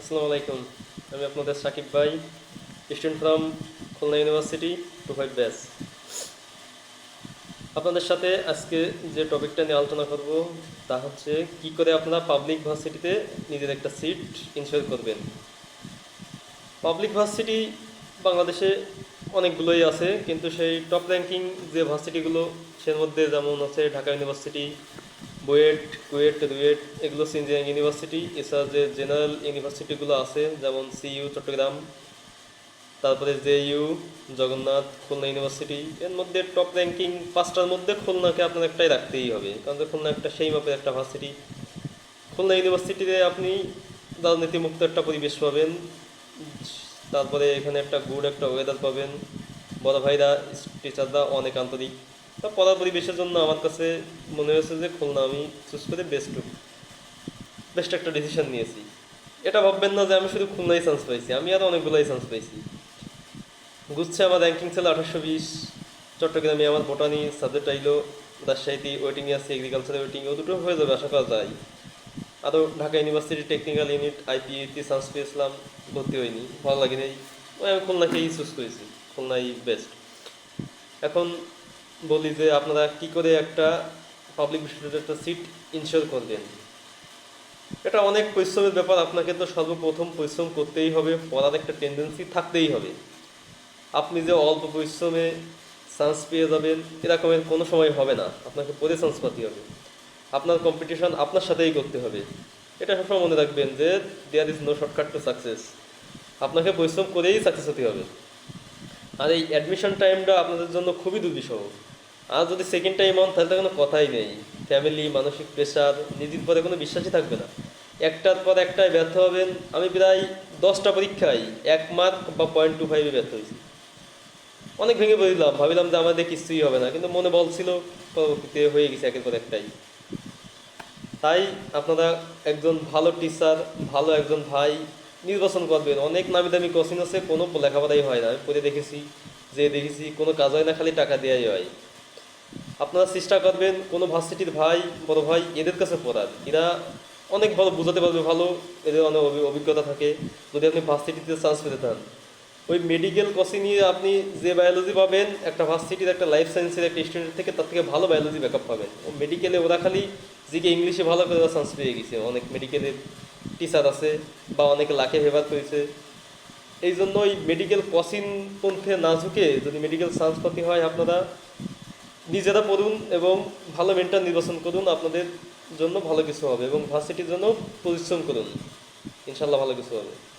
আসসালামু আলাইকুম। আমি আপনাদের সাকিব ভাই, student from Khulna university two five batch. আপনাদের সাথে আজকে যে টপিকটা নিয়ে আলোচনা করব, তা হচ্ছে কি করে আপনারা পাবলিক ভার্সিটিতে নিজের একটা সিট ইনশিওর করবেন। পাবলিক ভার্সিটি বাংলাদেশে অনেকগুলোই আছে, কিন্তু সেই টপ র্যাঙ্কিং যে ভার্সিটিগুলো সের মধ্যে যেমন আছে ঢাকা ইউনিভার্সিটি বুয়েট, কুয়েট রুয়েট এগুলো হচ্ছে ইঞ্জিনিয়ারিং ইউনিভার্সিটি, এছাড়া যে জেনারেল ইউনিভার্সিটিগুলো আছে, যেমন সিইউ, চট্টগ্রাম, তারপরে J U Jagannath, Khulna university, এর মধ্যে টপ র্যাঙ্কিং পাঁচটার মধ্যে খুলনাকে আপনার একটাই রাখতেই হবে, কারণ খুলনা একটা সেই মাপের একটা ভার্সিটি খুলনা ইউনিভার্সিটিতে আপনি রাজনীতিমুক্ত একটা পরিবেশ পাবেন, তারপরে এখানে একটা গুড একটা ওয়েদার পাবেন। বড় ভাইরা টিচাররা অনেক আন্তরিক। তা পড়ার পরিবেশের জন্য আমার কাছে মনে হয়েছে যে খুলনা আমি চুজ করে বেস্ট বেস্ট একটা ডিসিশন নিয়েছি। এটা ভাববেন না যে আমি শুধু খুলনাই চান্স পাইছি, আমি আরও অনেকগুলোই চান্স পাইছি। গুচ্ছে আমার র্যাঙ্কিং ছিল আঠারোশো বিশ, চট্টগ্রামে আমার বোটানি সাবজেক্ট আইলো, রাজশাহীতে ওয়েটিংয়ে আছে এগ্রিকালচার ওয়েটিং ও দুটো হয়ে যাবে, আশা করা যায়। আরও ঢাকা ইউনিভার্সিটি টেকনিক্যাল ইউনিট আইপিএতে চান্স পেয়েছিলাম, ভর্তি হয়নি, ভালো লাগে নেই ওই আমি খুলনাকেই চুজ করেছি, খুলনাই বেস্ট এখন বলি যে আপনারা কি করে একটা পাবলিক বিশ্ববিদ্যালয়ের একটা সিট ইনশিওর করবেন এটা অনেক পরিশ্রমের ব্যাপার, আপনাকে তো সর্বপ্রথম পরিশ্রম করতেই হবে, পড়ার একটা টেন্ডেন্সি থাকতেই হবে। আপনি যে অল্প পরিশ্রমে চান্স পেয়ে যাবেন, এরকমের কোনো সময় হবে না, আপনাকে পরে চান্স পাতে হবে। আপনার কম্পিটিশন আপনার সাথেই করতে হবে। এটা সবসময় মনে রাখবেন যে there is no shortcut to success আপনাকে পরিশ্রম করেই সাকসেস হতে হবে। আর এই অ্যাডমিশন টাইমটা আপনাদের জন্য খুবই দুর্বিষহ। আর যদি সেকেন্ড টাইম হন, তাহলে তো কোনো কথাই নেই। ফ্যামিলি মানসিক প্রেশার নিজের পরে কোনো বিশ্বাসই থাকবে না। একটার পর একটায় ব্যর্থ হবেন। আমি প্রায় দশটা পরীক্ষায় এক মার্ক বা পয়েন্ট টু ফাইভে ব্যর্থ হয়েছি। অনেক ভেঙে পড়লাম। ভাবিলাম যে আমাদের কিছুই হবে না। কিন্তু মনে বলছিল পরবর্তীতে হয়ে গেছে একের পর একটাই। তাই আপনারা একজন ভালো টিচার ভালো একজন ভাই নির্বাচন করবেন। অনেক নামি দামি কোচিং আছে, কোনো লেখাপড়াই হয় না। আমি পড়ে দেখেছি, যে দেখেছি, কোনো কাজ হয় না, খালি টাকা দেওয়াই হয়। আপনারা চেষ্টা করবেন কোনো ভার্সিটির ভাই, বড় ভাই এদের কাছে পড়ার। এরা অনেক ভালো, বোঝাতে পারবে ভালো, এদের অনেক অভি- অভিজ্ঞতা থাকে। যদি আপনি ভার্সিটিতে চান্স পেতে চান। ওই মেডিকেল কোচিং নিয়ে আপনি যে বায়োলজি পাবেন, একটা ভার্সিটির একটা লাইফ সায়েন্সের একটা স্টুডেন্ট থেকে, তার থেকে ভালো বায়োলজি ব্যাকআপ পাবেন। ও মেডিকেলে ওরা খালি জিকে ইংলিশে ভালো করে চান্স পেয়ে গেছে। অনেক মেডিকেলের টিচার আছে বা অনেকে লাখে ফেভার করেছে। এই জন্য ওই মেডিকেল কোচিং পন্থে না ঝুঁকে যদি মেডিকেল চান্স পাতি হয় আপনারা নিজেরা পড়ুন এবং ভালো মেন্টার নির্বাচন করুন, আপনাদের জন্য ভালো কিছু হবে এবং ভার্সিটির জন্য পরিশ্রম করুন। ইনশাল্লাহ ভালো কিছু হবে।